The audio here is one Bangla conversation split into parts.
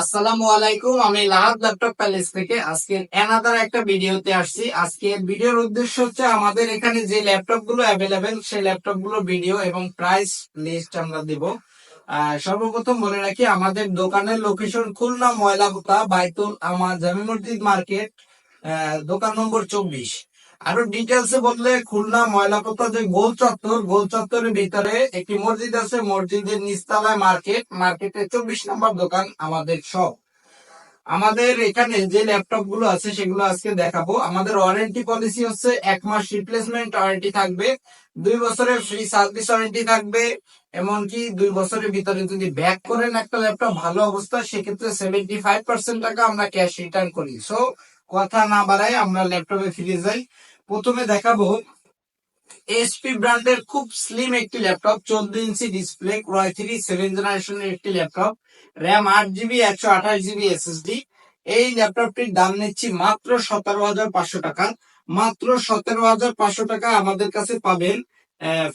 আসসালামু আলাইকুম, আমি লাহাদ ল্যাপটপ প্যালেস থেকে আজকে এনাদার একটা ভিডিওতে আসছি। আজকে ভিডিওর উদ্দেশ্য হচ্ছে আমাদের এখানে যে ল্যাপটপগুলো অ্যাভেলেবেল সেই ল্যাপটপগুলো ভিডিও এবং প্রাইস লিস্ট আমরা দিব। সর্বপ্রথম বলে রাখি, আমাদের দোকানের লোকেশন খুলনা ময়লাপুতা, বাইতুল আমার জামি মসজিদ মার্কেট দোকান নম্বর চব্বিশ। আরও ডিটেলস বললে খুলনা ময়লাপোতা যে গোল চত্বর, গোল চত্বরের ভিতরে একটি মসজিদ আছে, মসজিদের নিচতলায় মার্কেট। মার্কেটে চব্বিশ নম্বর দোকান আমাদের সব। আমাদের এখানে যে ল্যাপটপগুলো আছে সেগুলো আজকে দেখাবো। আমাদের ওয়ারেন্টি পলিসি হচ্ছে এক মাস রিপ্লেসমেন্ট ওয়ারেন্টি থাকবে, দুই বছরের ফ্রি সার্ভিস ওয়ারেন্টি থাকবে, এমনকি দুই বছরের ভিতরে যদি ব্যাক করেন একটা ল্যাপটপ ভালো অবস্থা, সেক্ষেত্রে সেভেন্টি ফাইভ পার্সেন্ট টাকা আমরা ক্যাশ রিটার্ন করি। সো কথা না বাড়াই আমরা ল্যাপটপে ফিরে যাই। প্রথমে দেখাবো এসপি ব্র্যান্ডের খুব স্লিম একটি ল্যাপটপ, চোদ্দ ইঞ্চি ডিসপ্লে ক্রয় থ্রি সেভেন জেনারেশনের একটি ল্যাপটপ র্যাম আট জিবি একশো আঠাশ জিবি এসএসডি এই ল্যাপটপটির দাম নিচ্ছি মাত্র সতেরো হাজার পাঁচশো টাকা। মাত্র সতেরো হাজার পাঁচশো টাকা আমাদের কাছে পাবেন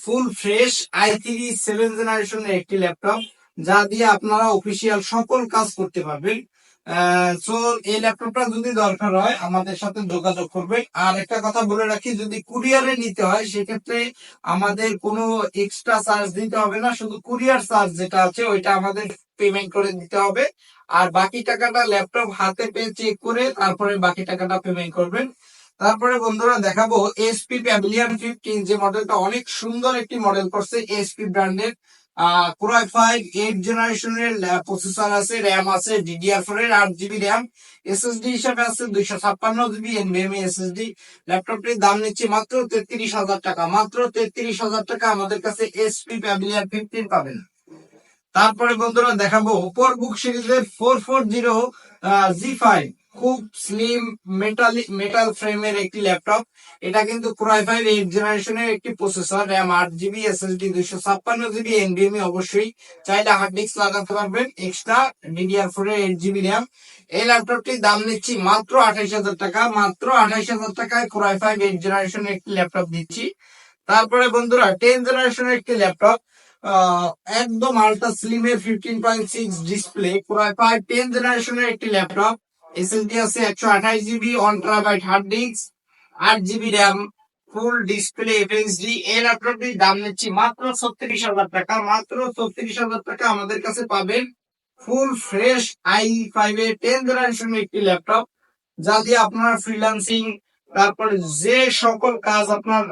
full fresh I three seven জেনারেশনের একটি ল্যাপটপ, যা দিয়ে আপনারা অফিসিয়াল সকল কাজ করতে পারবেন। সো এই ল্যাপটপটা যদি দরকার হয়, আমাদের সাথে যোগাযোগ করবেন। আর একটা কথা বলে রাখি, যদি কুরিয়ারে নিতে হয়, সেক্ষেত্রে আমাদের কোনো এক্সট্রা চার্জ দিতে হবে না। শুধু কুরিয়ার চার্জ যেটা আছে, ওইটা আমাদের পেমেন্ট করে দিতে হবে। আর বাকি টাকাটা ল্যাপটপ হাতে পেয়ে চেক করে, তারপরে বাকি টাকাটা পেমেন্ট করবেন। তারপরে বন্ধুরা, দেখাবো এসপি প্যাভিলিয়ন ফিফটিন যে মডেলটা অনেক সুন্দর একটি মডেল করছে এসপি ব্র্যান্ডের কোরআই ফাইভ এইট জেনারেশনের প্রসেসর আছে র্যাম আছে ডিডিআর ফোর এর আট জিবি র্যাম এসএসডি হিসাবে আছে দুইশো ছাপ্পান্ন জিবি এনভিএমই এসএসডি ল্যাপটপটির দাম নিচ্ছে মাত্র তেত্রিশ হাজার টাকা। মাত্র তেত্রিশ হাজার টাকা আমাদের কাছে এসপি প্যাভিলিয়ন ফিফটিন পাবেন। তারপরে বন্ধুরা দেখাবো ওপর বুক সিরিজের four four zero G five খুব স্লিম মেটাল মেটাল ফ্রেমের একটি ল্যাপটপ এটা কিন্তু ক্রাই ফাইভ এইট জেনারেশনের একটি প্রসেসর র্যাম আট জিবি এস এসএসডি দুইশো ছাপ্পান্ন জিবি এনভিএমই অবশ্যই। চাইলে হার্ড ডিস্ক লাগাতে পারবেন extra DDR four eight GB RAM এই ল্যাপটপটির দাম নিচ্ছি মাত্র আঠাইশ হাজার টাকা, মাত্র আঠাইশ হাজার টাকায় ক্রাই ফাইভ এইট জেনারেশনের একটি ল্যাপটপ দিচ্ছি। তারপরে বন্ধুরা টেন জেনারেশনের একটি ল্যাপটপ একদম আলট্রা স্লিমের ফিফটিন পয়েন্ট সিক্স ডিসপ্লে প্রায় প্রায় টেন জেনারেশনের একটি ল্যাপটপ এসএসডি আছে একশো আঠাশ GB one terabyte hard disk আট জিবি র্যাম ফুল ডিসপ্লে এফএসডি এই ল্যাপটপটির দাম নিচ্ছি মাত্র ছত্রিশ হাজার টাকা, মাত্র ছত্রিশ হাজার টাকা আমাদের কাছে পাবেন ফুল ফ্রেশ আই ফাইভ এর টেন জেনারেশনের একটি ল্যাপটপ যা দিয়ে আপনার ফ্রিল্যান্সিং তারপরে যে সকল কাজ আপনার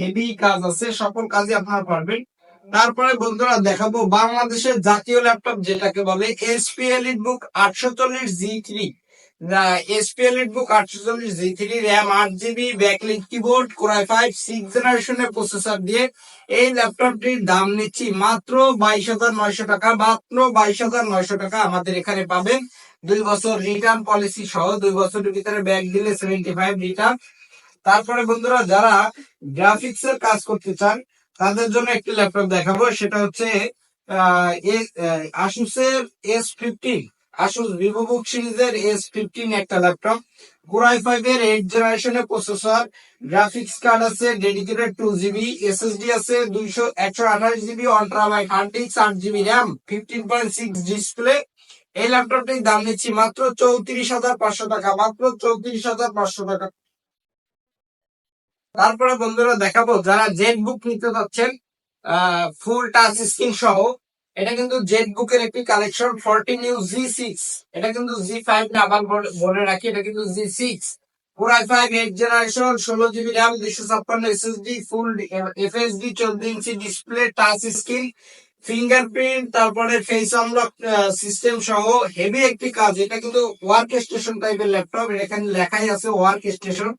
হেভি কাজ আছে, সকল কাজই আপনারা পারবেন। তারপরে বন্ধুরা দেখাবো বাংলাদেশের জাতীয় ল্যাপটপ যেটাকে বলে এসপি এলিট বুক আটশো চল্লিশ জি থ্রি এসপি এলিট বুক আটশো চল্লিশ জি থ্রি র্যাম আট GB backlit keyboard core i five six জেনারেশনের প্রসেসর দিয়ে এই ল্যাপটপটির দাম নিচ্ছি মাত্র বাইশ হাজার নয়শো টাকা, মাত্র বাইশ হাজার নয়শো টাকা আমাদের এখানে পাবেন। দুই বছর রিটার্ন পলিসি সহ দুই বছরের ভিতরে ব্যাগ দিলে সেভেন্টি ফাইভ রিটার্ন তারপরে বন্ধুরা, যারা গ্রাফিক্স এর কাজ করতে চান, তাদের জন্য একটি ল্যাপটপ দেখাবো, সেটা হচ্ছে আসুসের এস ফিফটিন আসুস ভিভো বুক সিরিজের এস ফিফটিন একটা ল্যাপটপ কোরাই ফাইভ এর এইট জেনারেশনের প্রসেসর গ্রাফিক্স কার্ড আছে ডেডিকেটেড টু জিবি এসএসডি আছে, দুইশো একশো আঠাশ GB ultra byte hard disk আট GB RAM fifteen point six display এই ল্যাপটপটির দাম নিচ্ছি মাত্র চৌত্রিশ হাজার পাঁচশো টাকা, মাত্র চৌত্রিশ হাজার পাঁচশো টাকা। তারপরে বন্ধুরা দেখাবো যারা জেট বুক নিতে যাচ্ছেন ফুল টাচ স্ক্রিন সহ। এটা কিন্তু জেট বুকের একটি collection fourteen U G six এটা কিন্তু জি ফাইভ না আবার বলে- রাখি, এটা কিন্তু জি সিক্স পুরাই ফাইভ এইট জেনারেশন ষোলো জিবি র্যাম দুশো ছাপ্পান্ন এসএসডি ফুল এফএসডি চোদ্দ ইঞ্চি ডিসপ্লে টাচ স্ক্রিন ফিঙ্গারপ্রিন্ট তারপরে ফেস আনলক সিস্টেম সহ হেভি একটি কাজ। এটা কিন্তু ওয়ার্ক স্টেশন টাইপের ল্যাপটপ এখানে লেখাই আছে ওয়ার্ক স্টেশন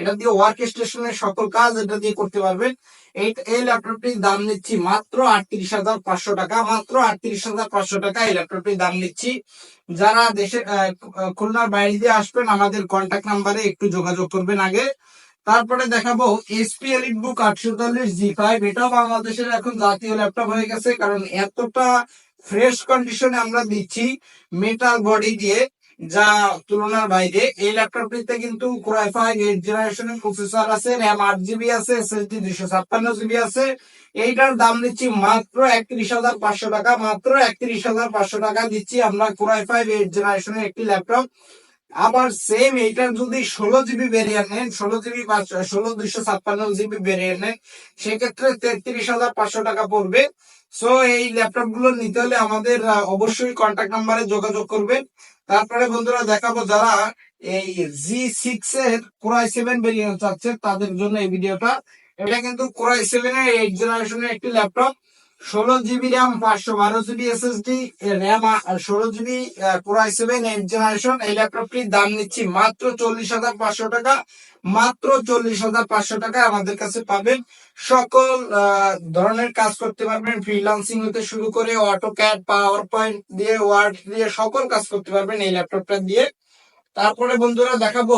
এটা দিয়ে ওয়ার্ক স্টেশনের সকল কাজ এটা দিয়ে করতে পারবেন। এই এই ল্যাপটপটির দাম নিচ্ছি মাত্র আটত্রিশ হাজার পাঁচশো টাকা। মাত্র আটত্রিশ হাজার পাঁচশো টাকা এই ল্যাপটপটির দাম নিচ্ছি। যারা দেশে খুলনার বাইরে দিয়ে আসবেন, আমাদের কন্ট্যাক্ট নাম্বারে একটু যোগাযোগ করবেন আগে। তারপরে দেখাবো এসপি এলিট বুক জি ফাইভ এটাও বাংলাদেশের এখন জাতীয় ল্যাপটপ হয়ে গেছে, কারণ এতটা ফ্রেশ কন্ডিশনে আমরা দিচ্ছি মেটাল বডি দিয়ে যা তুলনার বাইরে। এই ল্যাপটপটিতে কিন্তু কোরাই ফাইভ এইট জেনারেশনের প্রসেসর আছে র্যাম আট জিবি আছে এসএসডি দুইশো ছাপ্পান্ন জিবি আছে। এইটার দাম দিচ্ছি মাত্র একত্রিশ হাজার পাঁচশো টাকা, মাত্র একত্রিশ হাজার পাঁচশো টাকা দিচ্ছি আমরা কোরাই ফাইভ এইট জেনারেশনের একটি ল্যাপটপ। আবার সেম এইটার যদি ষোলো জিবি ভেরিয়েন্ট নেন, ষোলো জিবি ষোলো দুইশো ছাপ্পান্ন জিবি ভেরিয়েন্ট নেন, সেক্ষেত্রে তেত্রিশ হাজার পাঁচশো টাকা পড়বে। সো এই ল্যাপটপগুলো নিতে হলে আমাদের অবশ্যই কন্ট্যাক্ট নাম্বারে যোগাযোগ করবেন। তারপরে বন্ধুরা দেখাবো যারা এই জি সিক্স এর কোরাই সেভেন ভেরিয়েন্ট চাচ্ছে, তাদের জন্য এই ভিডিওটা এটা কিন্তু কোরাই সেভেন এর এইট জেনারেশনের একটি ল্যাপটপ ষোলো জিবি র্যাম পাঁচশো বারো জিবি এসএসডি র্যাম ষোলো GB core i seven eight generation এই ল্যাপটপটির দাম নিচ্ছি মাত্র চল্লিশ হাজার পাঁচশো টাকা। মাত্র চল্লিশ হাজার পাঁচশো টাকা আমাদের কাছে পাবেন সকল ধরনের কাজ করতে পারবেন। ফ্রিলান্সিং হতে শুরু করে অটো ক্যাড পাওয়ার পয়েন্ট দিয়ে ওয়ার্ড দিয়ে সকল কাজ করতে পারবেন এই ল্যাপটপটা দিয়ে। তারপরে বন্ধুরা দেখাবো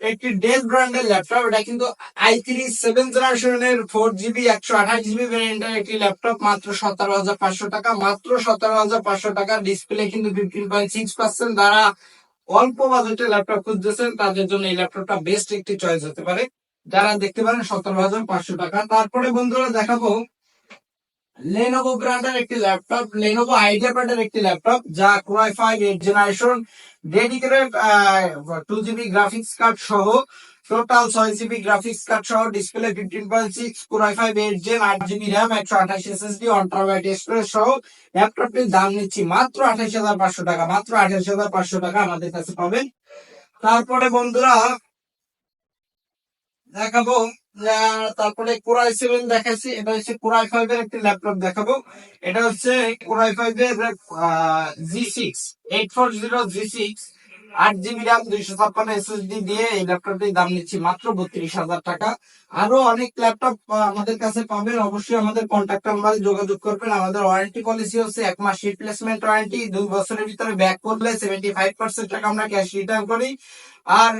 একটি ডেল ব্র্যান্ডের ল্যাপটপ এটা কিন্তু আই থ্রি সেভেন জেনারেশনের ফোর জিবি একশো আঠাশ জিবি ভ্যারিয়েন্টের একটি ল্যাপটপ মাত্র সতেরো হাজার পাঁচশো টাকা, মাত্র সতেরো হাজার পাঁচশো টাকা। ডিসপ্লে কিন্তু ফিফটিন পয়েন্ট সিক্স পার্সেন্ট দ্বারা অল্প বাজেটের ল্যাপটপ খুঁজতেছেন, তাদের জন্য এই ল্যাপটপটা বেস্ট একটি চয়েস হতে পারে। যারা দেখতে পারেন, সতেরো হাজার পাঁচশো টাকা। তারপরে বন্ধুরা দেখাবো লেনোভো ব্র্যান্ডের একটি ল্যাপটপ লেনোভো আইডিয়া ব্র্যান্ডের একটি ল্যাপটপ যা core i five eight generation dedicated two GB graphics card সহ টোটাল ছয় জিবি গ্রাফিক্স কার্ড সহ display fifteen point six core i five eight gen আট জিবি র্যাম একশো আঠাশ এসএসডি অন্টারবাইট এক্সপ্রেস সহ ল্যাপটপটির দাম নিচ্ছি মাত্র আঠাশ হাজার পাঁচশো টাকা, মাত্র আঠাশ হাজার পাঁচশো টাকা আমাদের কাছে পাবেন। তারপরে বন্ধুরা, দেখাবো তারপরে কোরাই সেভেন দেখাচ্ছি এটা হচ্ছে কোরাই ফাইভ এর একটি ল্যাপটপ দেখাবো। এটা হচ্ছে কোরাই ফাইভ এর G six eight four zero G six আট জিবি র্যাম, দুইশো ছাপ্পান্ন এসএসডি দিয়ে এই ল্যাপটপটির দাম নিচ্ছি মাত্র বত্রিশ হাজার টাকা। আরও অনেক ল্যাপটপ আমাদের কাছে পাবেন। অবশ্যই আমাদের কন্ট্যাক্ট নাম্বারে যোগাযোগ করবেন। আমাদের ওয়ারেন্টি পলিসি হচ্ছে এক মাস রিপ্লেসমেন্ট ওয়ারেন্টি দুই বছরের ভিতরে ব্যাক করলে সেভেন্টি ফাইভ পার্সেন্ট টাকা আমরা ক্যাশ রিটার্ন করি। আর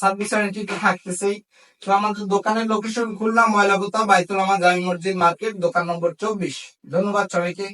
সার্ভিস ওয়ারেন্টি তো থাকতেছেই। তো আমাদের দোকানের লোকেশন খুলনা ময়লাপুতা বাইতুল আমার জামি মসজিদ মার্কেট, দোকান নম্বর চব্বিশ। ধন্যবাদ সবাইকে।